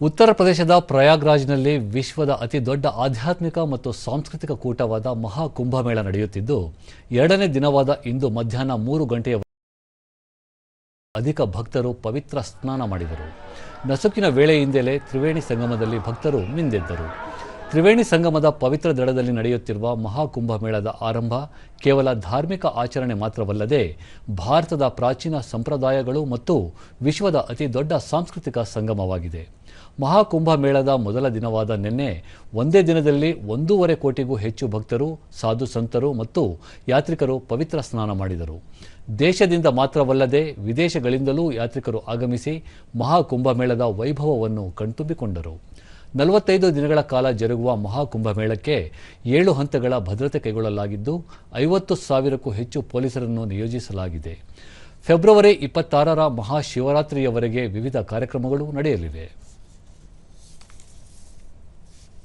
ಉತ್ತರ ಪ್ರದೇಶದ ಪ್ರಯಾಗ್ರಾಜ್ನಲ್ಲಿ ವಿಶ್ವದ ಅತಿ ದೊಡ್ಡ ಆಧ್ಯಾತ್ಮಿಕ ಮತ್ತು ಸಾಂಸ್ಕೃತಿಕ ಕೂಟವಾದ ಮಹಾಕುಂಭಮೇಳ ನಡೆಯುತ್ತಿದ್ದು, ಎರಡನೇ ದಿನವಾದ ಇಂದು ಮಧ್ಯಾಹ್ನ ಮೂರು ಗಂಟೆಯ ಅಧಿಕ ಭಕ್ತರು ಪವಿತ್ರ ಸ್ನಾನ ಮಾಡಿದರು. ನಸುಕಿನ ವೇಳೆಯಿಂದಲೇ ತ್ರಿವೇಣಿ ಸಂಗಮದಲ್ಲಿ ಭಕ್ತರು ಮಿಂದೆದ್ದರು ತ್ರಿವೇಣಿ ಸಂಗಮದ ಪವಿತ್ರ ದಡದಲ್ಲಿ ನಡೆಯುತ್ತಿರುವ ಮಹಾಕುಂಭಮೇಳದ ಆರಂಭ ಕೇವಲ ಧಾರ್ಮಿಕ ಆಚರಣೆ ಮಾತ್ರವಲ್ಲದೆ ಭಾರತದ ಪ್ರಾಚೀನ ಸಂಪ್ರದಾಯಗಳು ಮತ್ತು ವಿಶ್ವದ ಅತಿ ದೊಡ್ಡ ಸಾಂಸ್ಕೃತಿಕ ಸಂಗಮವಾಗಿದೆ. ಮಹಾಕುಂಭಮೇಳದ ಮೊದಲ ದಿನವಾದ ನಿನ್ನೆ ಒಂದೇ ದಿನದಲ್ಲಿ ಒಂದೂವರೆ ಕೋಟಿಗೂ ಹೆಚ್ಚು ಭಕ್ತರು, ಸಾಧು ಸಂತರು ಮತ್ತು ಯಾತ್ರಿಕರು ಪವಿತ್ರ ಸ್ನಾನ ಮಾಡಿದರು. ದೇಶದಿಂದ ಮಾತ್ರವಲ್ಲದೆ ವಿದೇಶಗಳಿಂದಲೂ ಯಾತ್ರಿಕರು ಆಗಮಿಸಿ ಮಹಾಕುಂಭಮೇಳದ ವೈಭವವನ್ನು ಕಣ್ತುಂಬಿಕೊಂಡರು. ನಲವತ್ತೈದು ದಿನಗಳ ಕಾಲ ಜರುಗುವ ಮಹಾಕುಂಭಮೇಳಕ್ಕೆ ಏಳು ಹಂತಗಳ ಭದ್ರತೆ ಕೈಗೊಳ್ಳಲಾಗಿದ್ದು, ಐವತ್ತು ಸಾವಿರಕ್ಕೂ ಹೆಚ್ಚು ಪೊಲೀಸರನ್ನು ನಿಯೋಜಿಸಲಾಗಿದೆ. ಫೆಬ್ರವರಿ ಇಪ್ಪತ್ತಾರರ ಮಹಾಶಿವರಾತ್ರಿಯವರೆಗೆ ವಿವಿಧ ಕಾರ್ಯಕ್ರಮಗಳು ನಡೆಯಲಿವೆ.